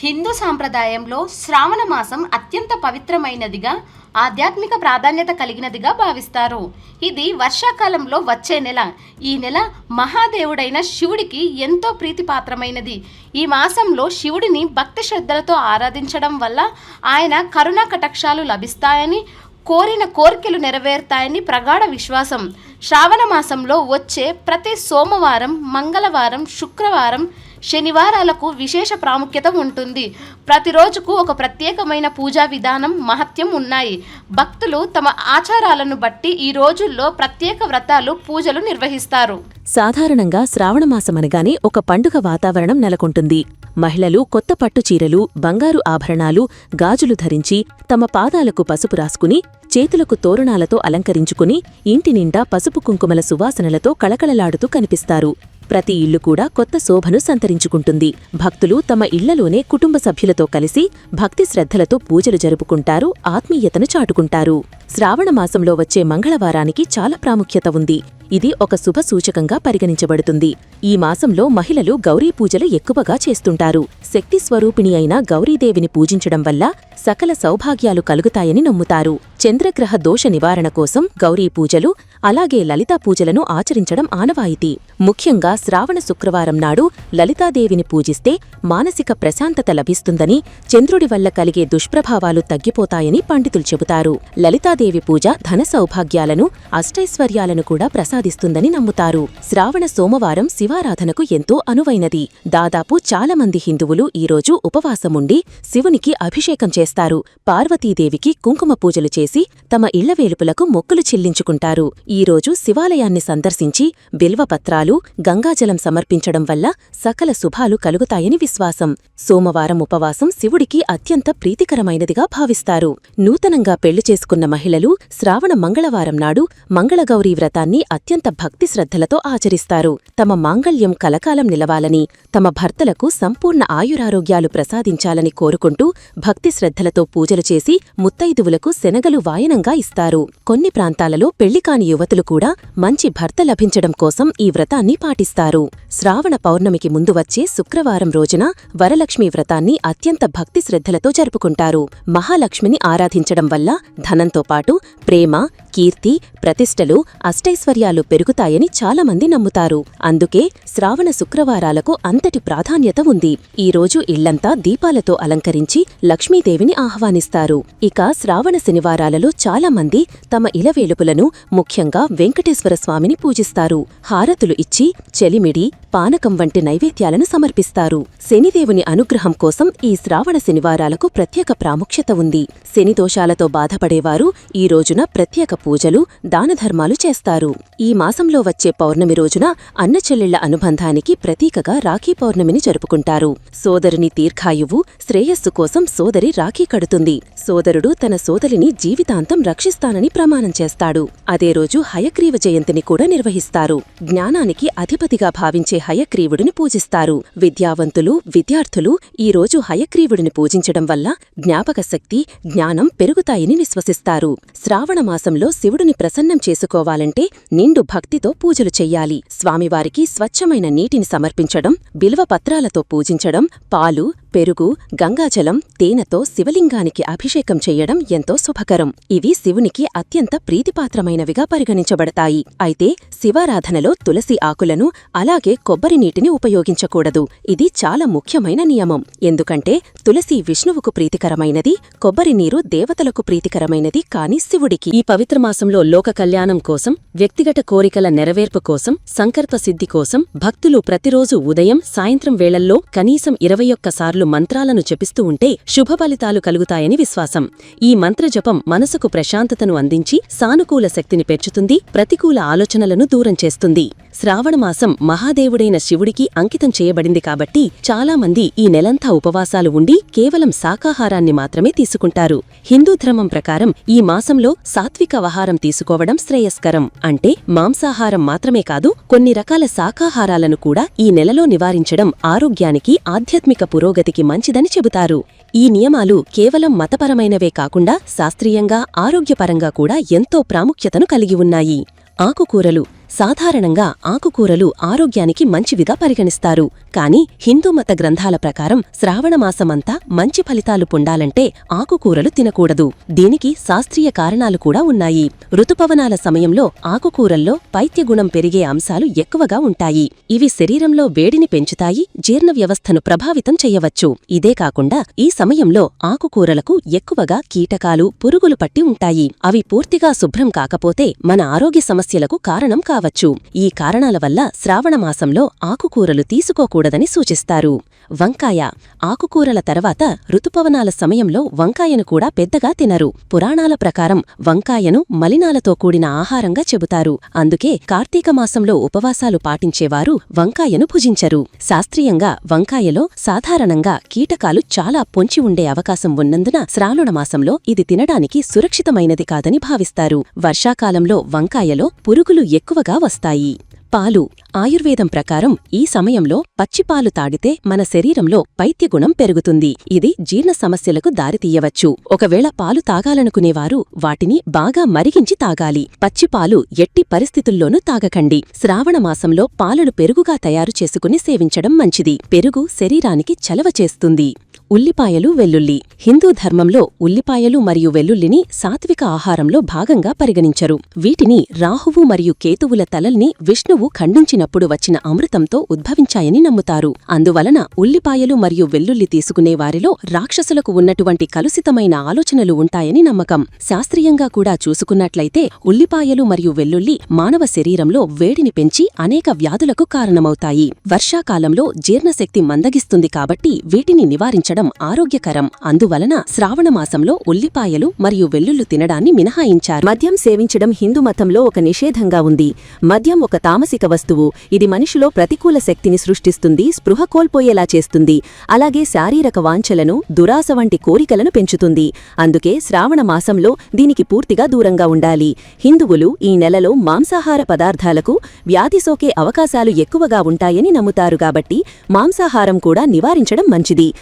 హిందూ సాంప్రదాయంలో శ్రావణ మాసం అత్యంత పవిత్రమైనదిగా ఆధ్యాత్మిక ప్రాధాన్యత కలిగినదిగా భావిస్తారు. ఇది వర్షాకాలంలో వచ్చే నెల. ఈ నెల మహాదేవుడైన శివుడికి ఎంతో ప్రీతిపాత్రమైనది. ఈ మాసంలో శివుడిని భక్తి శ్రద్ధలతో ఆరాధించడం వల్ల ఆయన కరుణా కటాక్షాలు లభిస్తాయని కోరిన కోరికలు నెరవేరుతాయని ప్రగాఢ విశ్వాసం. శ్రావణ మాసంలో వచ్చే ప్రతి సోమవారం మంగళవారం శుక్రవారం శనివారాలకు విశేష ప్రాముఖ్యత ఉంటుంది. ప్రతిరోజుకు ఒక ప్రత్యేకమైన పూజా విధానం మహత్యం ఉన్నాయి. భక్తులు తమ ఆచారాలను బట్టి ఈ రోజుల్లో ప్రత్యేక వ్రతాలు పూజలు నిర్వహిస్తారు. సాధారణంగా శ్రావణమాసమనగానే ఒక పండుగ వాతావరణం నెలకొంటుంది. మహిళలు కొత్త పట్టు చీరలు బంగారు ఆభరణాలు గాజులు ధరించి తమ పాదాలకు పసుపు రాసుకుని చేతులకు తోరణాలతో అలంకరించుకుని ఇంటి నిండా పసుపు కుంకుమల సువాసనలతో కళకళలాడుతూ కనిపిస్తారు. ప్రతి ఇల్లు కూడా కొత్త శోభను సంతరించుకుంటుంది. భక్తులు తమ ఇళ్ళలోనే కుటుంబ సభ్యులతో కలిసి భక్తి శ్రద్ధలతో పూజలు జరుపుకుంటారు ఆత్మీయతను చాటుకుంటారు. శ్రావణ మాసంలో వచ్చే మంగళవారానికి చాలా ప్రాముఖ్యత ఉంది. ఇది ఒక శుభ సూచకంగా పరిగణించబడుతుంది. ఈ మాసంలో మహిళలు గౌరీ పూజలు ఎక్కువగా చేస్తుంటారు. శక్తి స్వరూపిణి అయిన గౌరీదేవిని పూజించడం వల్ల సకల సౌభాగ్యాలు కలుగుతాయని నమ్ముతారు. చంద్రగ్రహ దోష నివారణ కోసం గౌరీ పూజలు అలాగే లలితా పూజలను ఆచరించడం ఆనవాయితీ. ముఖ్యంగా శ్రావణ శుక్రవారం నాడు లలితాదేవిని పూజిస్తే మానసిక ప్రశాంతత లభిస్తుందని చంద్రుడి వల్ల కలిగే దుష్ప్రభావాలు తగ్గిపోతాయని పండితులు చెబుతారు. లలితాదేవి పూజ ధన సౌభాగ్యాలను అష్టైశ్వర్యాలను కూడా ప్రసాదిస్తుందని నమ్ముతారు. శ్రావణ సోమవారం శివారాధనకు ఎంతో అనువైనది. దాదాపు చాలామంది హిందువులు ఈరోజు ఉపవాసముండి శివునికి అభిషేకం చేస్తారు. పార్వతీదేవికి కుంకుమ పూజలు చేసి తమ ఇళ్ళవేలుపులకు మొక్కులు చెల్లించుకుంటారు. ఈరోజు శివాలయాన్ని సందర్శించి బిల్వపత్రాలు గంగాజలం సమర్పించడం వల్ల సకల శుభాలు కలుగుతాయని విశ్వాసం. సోమవారం ఉపవాసం శివుడికి అత్యంత ప్రీతికరమైనదిగా భావిస్తారు. నూతనంగా పెళ్ళి చేసుకున్న మహిళలు శ్రావణ మంగళవారం నాడు మంగళగౌరీ వ్రతాన్ని అత్యంత భక్తి శ్రద్ధలతో ఆచరిస్తారు. తమ మాంగళ్యం కలకాలం నిలవాలని తమ భర్తలకు సంపూర్ణ ఆయురారోగ్యాలు ప్రసాదించాలని కోరుకుంటూ భక్తి శ్రద్ధలతో పూజలు చేసి ముత్తైదువులకు శనగలు వాయనంగా ఇస్తారు. కొన్ని ప్రాంతాలలో పెళ్ళికాని యువతులు కూడా మంచి భర్త లభించడం కోసం ఈ వ్రతాన్ని పాటిస్తారు. శ్రావణ పౌర్ణమికి ముందు వచ్చే శుక్రవారం రోజున వరలక్ష్మి వ్రతాన్ని అత్యంత భక్తి శ్రద్ధలతో జరుపుకుంటారు. మహాలక్ష్మిని ఆరాధించడం వల్ల ధనంతో పాటు ప్రేమ కీర్తి ప్రతిష్టలు అష్టైశ్వర్యాలు పెరుగుతాయని చాలామంది నమ్ముతారు. అందుకే శ్రావణ శుక్రవారాలకు అంతటి ప్రాధాన్యత ఉంది. ఈ రోజు ఇళ్ళంతా దీపాలతో అలంకరించి లక్ష్మీదేవిని ఆహ్వానిస్తారు. ఇక శ్రావణ శనివారాలలో చాలామంది తమ ఇలవేలుపులను ముఖ్యంగా వెంకటేశ్వర స్వామిని పూజిస్తారు. హారతులు ఇచ్చి చెలిమిడి పానకం వంటి నైవేద్యాలను సమర్పిస్తారు. శనిదేవుని అనుగ్రహం కోసం ఈ శ్రావణ శనివారాలకు ప్రత్యేక ప్రాముఖ్యత ఉంది. శని దోషాలతో బాధపడేవారు ఈ రోజున ప్రత్యేక పూజలు దానధర్మాలు చేస్తారు. ఈ ఈ మాసంలో వచ్చే పౌర్ణమి రోజున అన్నచెల్లెళ్ళ అనుబంధానికి ప్రతీకగా రాఖీ పౌర్ణమిని జరుపుకుంటారు. సోదరుని దీర్ఘాయువు శ్రేయస్సు కోసం సోదరి రాఖీ కడుతుంది. సోదరుడు తన సోదరిని జీవితాంతం రక్షిస్తానని ప్రమాణం చేస్తాడు. అదే రోజు హయగ్రీవ జయంతిని కూడా నిర్వహిస్తారు. జ్ఞానానికి అధిపతిగా భావించే హయగ్రీవుడిని పూజిస్తారు. విద్యావంతులు విద్యార్థులు ఈ రోజు హయగ్రీవుడిని పూజించడం వల్ల జ్ఞాపక శక్తి జ్ఞానం పెరుగుతాయని విశ్వసిస్తారు. శ్రావణ మాసంలో శివుడిని ప్రసన్నం చేసుకోవాలంటే నిండు భక్తితో పూజలు చెయ్యాలి. స్వామివారికి స్వచ్ఛమైన నీటిని సమర్పించడం బిల్వ పత్రాలతో పూజించడం పాలు పెరుగు గంగాజలం తేనెతో శివలింగానికి అభిషేకం చెయ్యడం ఎంతో శుభకరం. ఇవి శివునికి అత్యంత ప్రీతిపాత్రమైనవిగా పరిగణించబడతాయి. అయితే శివారాధనలో తులసి ఆకులను అలాగే కొబ్బరి నీటిని ఉపయోగించకూడదు. ఇది చాలా ముఖ్యమైన నియమం. ఎందుకంటే తులసి విష్ణువుకు ప్రీతికరమైనది కొబ్బరి నీరు దేవతలకు ప్రీతికరమైనది కాని శివుడికి. ఈ పవిత్ర మాసంలో లోక కళ్యాణం కోసం వ్యక్తిగత కోరికల నెరవేర్పు కోసం సంకల్ప సిద్ధి కోసం భక్తులు ప్రతిరోజు ఉదయం సాయంత్రం వేళల్లో కనీసం ఇరవై ఒక్కసార్లు మంత్రాలను జపిస్తూ ఉంటే శుభ ఫలితాలు కలుగుతాయని విశ్వాసం. ఈ మంత్రజపం మనసుకు ప్రశాంతతను అందించి సానుకూల శక్తిని పెంచుతుంది ప్రతికూల ఆలోచనలను దూరం చేస్తుంది. శ్రావణమాసం మహాదేవుడైన శివుడికి అంకితం చేయబడింది కాబట్టి చాలా మంది ఈ నెలంతా ఉపవాసాలు ఉండి కేవలం శాకాహారాన్ని మాత్రమే తీసుకుంటారు. హిందూ ధర్మం ప్రకారం ఈ మాసంలో సాత్విక ఆహారం తీసుకోవడం శ్రేయస్కరం. అంటే మాంసాహారం మాత్రమే కాదు కొన్ని రకాల శాకాహారాలను కూడా ఈ నెలలో నివారించడం ఆరోగ్యానికి ఆధ్యాత్మిక పురోగతికి మంచిదని చెబుతారు. ఈ నియమాలు కేవలం మతపరమైనవే కాకుండా శాస్త్రీయంగా ఆరోగ్యపరంగా కూడా ఎంతో ప్రాముఖ్యతను కలిగి ఉన్నాయి. ఆకుకూరలు సాధారణంగా ఆకుకూరలు ఆరోగ్యానికి మంచివిగా పరిగణిస్తారు. కాని హిందూ మత గ్రంథాల ప్రకారం శ్రావణమాసమంతా మంచి ఫలితాలు పొందాలంటే ఆకుకూరలు తినకూడదు. దీనికి శాస్త్రీయ కారణాలు కూడా ఉన్నాయి. ఋతుపవనాల సమయంలో ఆకుకూరల్లో పైత్యగుణం పెరిగే అంశాలు ఎక్కువగా ఉంటాయి. ఇవి శరీరంలో వేడిని పెంచుతాయి జీర్ణ వ్యవస్థను ప్రభావితం చేయవచ్చు. ఇదే కాకుండా ఈ సమయంలో ఆకుకూరలకు ఎక్కువగా కీటకాలు పురుగులు పట్టి ఉంటాయి. అవి పూర్తిగా శుభ్రం కాకపోతే మన ఆరోగ్య సమస్యలకు కారణం కాదు. కావచ్చు. ఈ కారణాల వల్ల శ్రావణమాసంలో ఆకుకూరలు తీసుకోకూడదని సూచిస్తారు. వంకాయ ఆకుకూరల తర్వాత ఋతుపవనాల సమయంలో వంకాయను కూడా పెద్దగా తినరు. పురాణాల ప్రకారం వంకాయను మలినాలతో కూడిన ఆహారంగా చెబుతారు. అందుకే కార్తీక మాసంలో ఉపవాసాలు పాటించేవారు వంకాయను భుజించరు. శాస్త్రీయంగా వంకాయలో సాధారణంగా కీటకాలు చాలా పొంచి ఉండే అవకాశం ఉన్నందున శ్రావణమాసంలో ఇది తినడానికి సురక్షితమైనది కాదని భావిస్తారు. వర్షాకాలంలో వంకాయలో పురుగులు ఎక్కువగా వస్తాయి. పాలు. ఆయుర్వేదం ప్రకారం ఈ సమయంలో పచ్చిపాలు తాడితే మన శరీరంలో పైత్యగుణం పెరుగుతుంది. ఇది జీర్ణ సమస్యలకు దారితీయవచ్చు ఒకవేళ పాలు తాగాలనుకునేవారు వాటిని బాగా మరిగించి తాగాలి. పచ్చిపాలు ఎట్టి పరిస్థితుల్లోనూ తాగకండి. శ్రావణమాసంలో పాలను పెరుగుగా తయారు చేసుకుని సేవించడం మంచిది. పెరుగు శరీరానికి చలవ చేస్తుంది. ఉల్లిపాయలు వెల్లుల్లి. హిందూ ధర్మంలో ఉల్లిపాయలు మరియు వెల్లుల్లిని సాత్విక ఆహారంలో భాగంగా పరిగణించరు. వీటిని రాహువు మరియు కేతువుల తలల్ని విష్ణువు ఖండించినప్పుడు వచ్చిన అమృతంతో ఉద్భవించాయని నమ్ముతారు. అందువలన ఉల్లిపాయలు మరియు వెల్లుల్లి తీసుకునే వారిలో రాక్షసులకు ఉన్నటువంటి కలుషితమైన ఆలోచనలు ఉంటాయని నమ్మకం. శాస్త్రీయంగా కూడా చూసుకున్నట్లయితే ఉల్లిపాయలు మరియు వెల్లుల్లి మానవ శరీరంలో వేడిని పెంచి అనేక వ్యాధులకు కారణమవుతాయి. వర్షాకాలంలో జీర్ణశక్తి మందగిస్తుంది కాబట్టి వీటిని నివారించడం ఆరోగ్యకరం. అందువలన శ్రావణమాసంలో ఉల్లిపాయలు మరియు వెల్లుల్లు తినడాన్ని మినహాయించారు. మద్యం సేవించడం హిందూ మతంలో ఒక నిషేధంగా ఉంది. మద్యం ఒక తామసిక వస్తువు. ఇది మనిషిలో ప్రతికూల శక్తిని సృష్టిస్తుంది స్పృహ కోల్పోయేలా చేస్తుంది. అలాగే శారీరక వాంఛలను దురాశ వంటి కోరికలను పెంచుతుంది. అందుకే శ్రావణ మాసంలో దీనికి పూర్తిగా దూరంగా ఉండాలి. హిందువులు ఈ నెలలో మాంసాహార పదార్థాలకు వ్యాధి సోకే అవకాశాలు ఎక్కువగా ఉంటాయని నమ్ముతారు కాబట్టి మాంసాహారం కూడా నివారించడం మంచిది.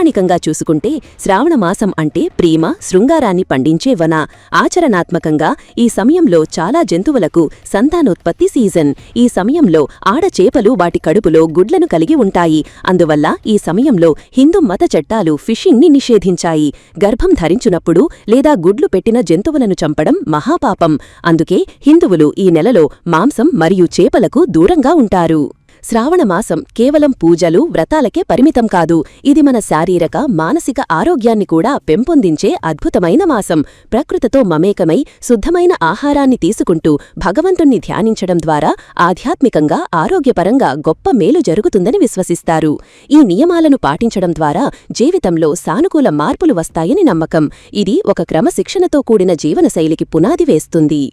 పౌరాణికంగా చూసుకుంటే శ్రావణమాసం అంటే ప్రేమ శృంగారాన్ని పండించే వన. ఆచరణాత్మకంగా ఈ సమయంలో చాలా జంతువులకు సంతానోత్పత్తి సీజన్. ఈ సమయంలో ఆడచేపలు వాటి కడుపులో గుడ్లను కలిగి ఉంటాయి. అందువల్ల ఈ సమయంలో హిందూ మత చట్టాలు ఫిషింగ్ని నిషేధించాయి. గర్భం ధరించునప్పుడు లేదా గుడ్లు పెట్టిన జంతువులను చంపడం మహాపాపం. అందుకే హిందువులు ఈ నెలలో మాంసం మరియు చేపలకు దూరంగా ఉంటారు. శ్రావణమాసం కేవలం పూజలు వ్రతాలకే పరిమితం కాదు. ఇది మన శారీరక మానసిక ఆరోగ్యాన్ని కూడా పెంపొందించే అద్భుతమైన మాసం. ప్రకృతితో మమేకమై శుద్ధమైన ఆహారాన్ని తీసుకుంటూ భగవంతుణ్ణి ధ్యానించడం ద్వారా ఆధ్యాత్మికంగా ఆరోగ్యపరంగా గొప్ప మేలు జరుగుతుందని విశ్వసిస్తారు. ఈ నియమాలను పాటించడం ద్వారా జీవితంలో సానుకూల మార్పులు వస్తాయని నమ్మకం. ఇది ఒక క్రమశిక్షణతో కూడిన జీవనశైలికి పునాది వేస్తుంది.